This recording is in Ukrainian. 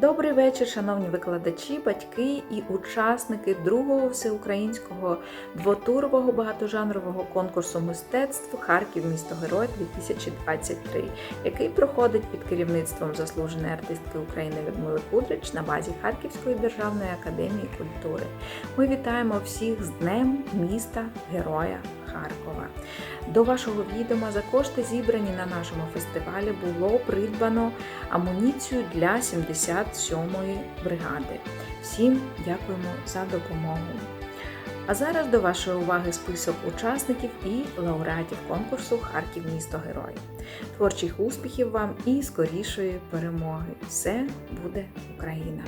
Добрий вечір, шановні викладачі, батьки і учасники другого всеукраїнського двотурового багатожанрового конкурсу мистецтв Харків місто Герой 2023, який проходить під керівництвом заслуженої артистки України Людмили Кудрич на базі Харківської державної академії культури. Ми вітаємо всіх з Днем міста Героя Харкова. До вашого відома за кошти, зібрані на нашому фестивалі, було придбано амуніцію для 77-ї бригади. Всім дякуємо за допомогу. А зараз до вашої уваги список учасників і лауреатів конкурсу Харків місто Герой. Творчих успіхів вам і скорішої перемоги! Все буде Україна!